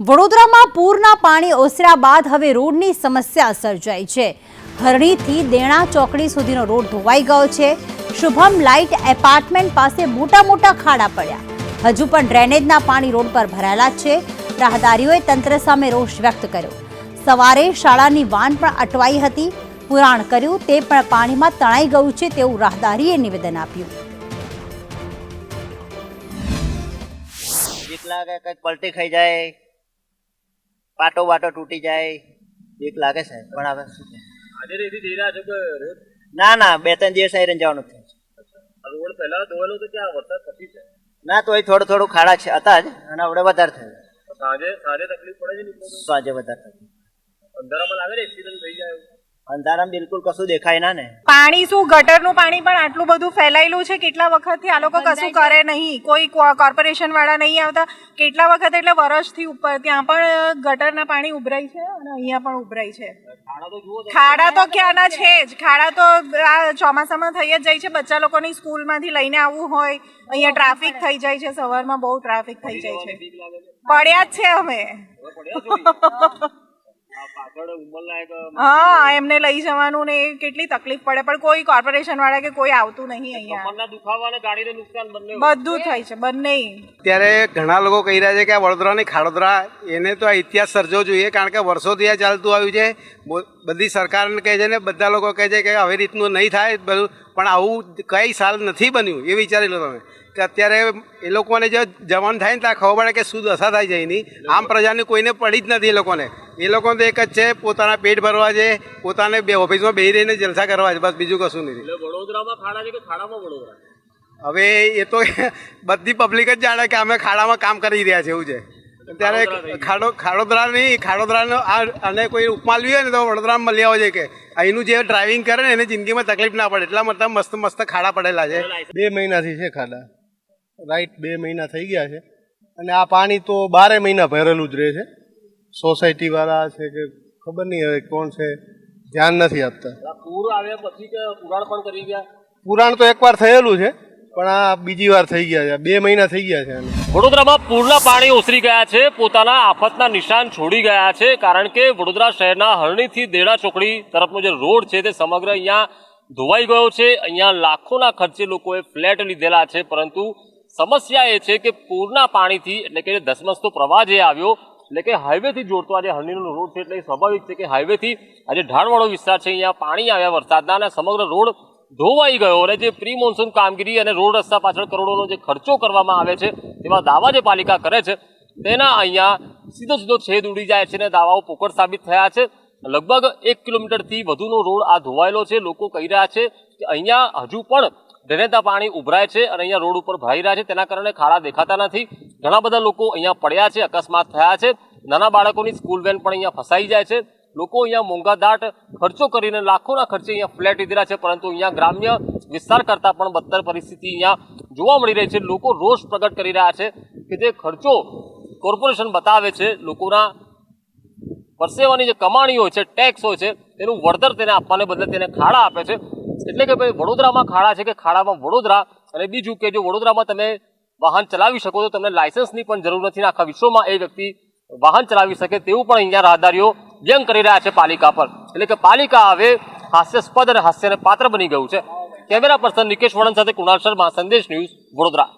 વડોદરામાં પૂરના પાણી ઓસર્યા બાદ હવે રોડની સમસ્યા સર્જાઈ છે. હરણીથી દેણા ચોકડી સુધીનો રોડ ધોવાઈ ગયો છે. શુભમ લાઇટ એપાર્ટમેન્ટ પાસે મોટા મોટા ખાડા પડ્યા. હજુ પણ ડ્રેનેજના પાણી રોડ પર ભરાયેલા છે. રાહદારીઓએ તંત્ર સામે રોષ વ્યક્ત કર્યો. સવારે શાળાની વાન પણ અટવાઈ હતી. પુરાણ કર્યું તે પણ પાણીમાં તણાઈ ગયું છે તેવું રાહદારીએ નિવેદન આપ્યું. પલટી ખાઈ જાય. પાટો વાટો તૂટી જાય બીક લાગે છે પણ હવે શું? આજે રેતી જઈ રહ્યા છો. કે રોડ ના ના બે ત્રણ દિવસ આવીને જવાનું છે. રોડ પહેલા ધોયેલો તો ક્યાં વરસાદ પછી છે? ના તો એ થોડું થોડું ખાડા છે હતા જ અને હવે વધારે થયું. સાંજે સાંજે તકલીફ પડે છે સાંજે વધારે થયું અંધારામાં લાગે ને એક્સિડન્ટ થઈ જાય. અંધારામાં બિલકુલ કશું દેખાય ના ને. પાણી શું ગટરનું પાણી પણ આટલું બધું ફેલાયેલું છે? કેટલા વખતથી આ લોકો કશું કરે નહીં? કોઈ કોર્પોરેશન વાળા નહીં આવતા. કેટલા વખત એટલે વર્ષથી ઉપર ત્યાં પણ ગટરના પાણી ઉભરાય છે અને અહીંયા પણ ઉભરાય છે. ખાડા તો ક્યાંના છે જ? ખાડા તો આ ચોમાસામાં થઈ જ જાય છે. બચ્ચા લોકોની સ્કૂલમાંથી લઈને આવવું હોય અહીંયા ટ્રાફિક થઈ જાય છે. સવારમાં બહુ ટ્રાફિક થઈ જાય છે. પડ્યા જ છે અમે. હા એમને લઈ જવાનું ને કેટલી તકલીફ પડે પણ કોઈ કોર્પોરેશન વાળા કે કોઈ આવતું નહીં અહીંયા. બધું થાય છે બંને. ત્યારે ઘણા લોકો કહી રહ્યા છે કે આ વડોદરાની ખાડોદરા એને તો આ ઇતિહાસ સર્જવો જોઈએ કારણ કે વર્ષોથી આ ચાલતું આવ્યું છે. બો- બધી સરકારને કહે છે ને બધા લોકો કહે છે કે આવી રીતનું નહીં થાય બધું પણ આવું કઈ સાલ નથી બન્યું એ વિચારી લો તમે. કે અત્યારે એ લોકોને જો જવાન થાય ને ત્યાં ખબર પડે કે શું દશા થાય છે એની. આમ પ્રજાની કોઈને પડી જ નથી એ લોકોને. એ લોકોને તો એક જ છે પોતાના પેટ ભરવા છે પોતાને બે ઓફિસમાં બેસી રહીને જલસા કરવા છે બસ બીજું કશું નથી. વડોદરામાં ખાડા છે કે ખાડામાં વડોદરા? હવે એ તો બધી પબ્લિક જ જાણે કે અમે ખાડામાં કામ કરી રહ્યા છે એવું છે. ત્યારે ખાડો ખાડોદરા નહીં ખાડોદરાનો આ અને કોઈ ઉપમાલવી હોય ને તો વડોદરામાં મળી આવો છે કે અહીંનું જે ડ્રાઇવિંગ કરે ને એને જિંદગીમાં તકલીફ ના પડે. એટલા મતલબ મસ્ત મસ્ત ખાડા પડેલા છે. બે મહિનાથી છે ખાડા. રાઈટ બે મહિના થઈ ગયા છે. અને આ પાણી તો બારે મહિના ભરેલું જ રહે છે. સોસાયટીવાળા છે કે ખબર નહીં હવે કોણ છે ધ્યાન નથી આપતા. પૂર આવ્યા પછી કે પુરાણ પણ કરી ગયા? પુરાણ તો એકવાર થયેલું છે. પણ આ બીજી વાર થઈ ગયા છે. બે મહિના થઈ ગયા છે વડોદરામાં પૂરના પાણી ઓસરી ગયા છે. પોતાના આફતના નિશાન છોડી ગયા છે. કારણ કે વડોદરા શહેરના હરણીથી દેડા ચોકડી તરફનો જે રોડ છે તે સમગ્ર અહીંયા ધોવાઈ ગયો છે. અહીંયા લાખોના ખર્ચે લોકોએ ફ્લેટ લીધેલા છે. પરંતુ સમસ્યા એ છે કે પૂરના પાણીથી, એટલે કે ધસમસતો પ્રવાહ જે આવ્યો, એટલે કે હાઈવેથી જોડતો આજે હરણીનો રોડ છે, એટલે સ્વાભાવિક છે કે હાઈવેથી આજે ઢાળવાળો વિસ્તાર છે. અહીંયા પાણી આવ્યા વરસાદના અને સમગ્ર રોડ ધોવાઈ ગયો અને જે પ્રી મોન્સૂન કામગીરી અને રોડ રસ્તા પાછળ કરોડોનો જે ખર્ચો કરવામાં આવે છે તેવા દાવા જે પાલિકા કરે છે, તેના અહીંયા સીધો સીધો છેદ ઉડી જાય છે અને દાવાઓ પોકળ સાબિત થયા છે. લગભગ એક કિલોમીટરથી વધુનો રોડ આ ધોવાયેલો છે, લોકો કહી રહ્યા છે કે અહીંયા હજુ પણ ડ્રેનેજના પાણી ઉભરાય છે અને અહીંયા રોડ ઉપર ભરાઈ રહ્યા છે, તેના કારણે ખાડા દેખાતા નથી. ઘણા બધા લોકો અહીંયા પડ્યા છે, અકસ્માત થયા છે. નાના બાળકોની સ્કૂલ વેન પણ અહીંયા ફસાઈ જાય છે. લોકો અહીંયા મોંઘાદાટ ખર્ચો કરીને લાખોના ખર્ચે અહીંયા ફ્લેટ લીધેલા છે, પરંતુ અહીંયા ગ્રામ્ય વિસ્તાર કરતાં પણ બદતર પરિસ્થિતિ અહીંયા જોવા મળી રહી છે. લોકો રોષ પ્રગટ કરી રહ્યા છે કે જે ખર્ચો કોર્પોરેશન બતાવે છે, લોકોના પરસેવાની જે કમાણી હોય છે, ટેક્સ હોય છે, તેનું વળતર તેને આપવાને બદલે તેને ખાડા આપે છે. એટલે કે ભાઈ વડોદરામાં ખાડા છે કે ખાડામાં વડોદરા? અને બીજું કે જો વડોદરામાં તમે વાહન ચલાવી શકો તો તમને લાયસન્સની પણ જરૂર નથી આખા વિશ્વમાં એ વ્યક્તિ વાહન ચલાવી શકે તેવું પણ અહીંયા રાહદારીઓ વ્યંગ કરી રહ્યા છે પાલિકા પર. એટલે કે પાલિકા હવે હાસ્યાસ્પદ અને હાસ્યને પાત્ર બની ગયું છે. કેમેરા પર્સન નિકેશ વણન સાથે કુણાલ શર્મા, સંદેશ ન્યૂઝ વડોદરા.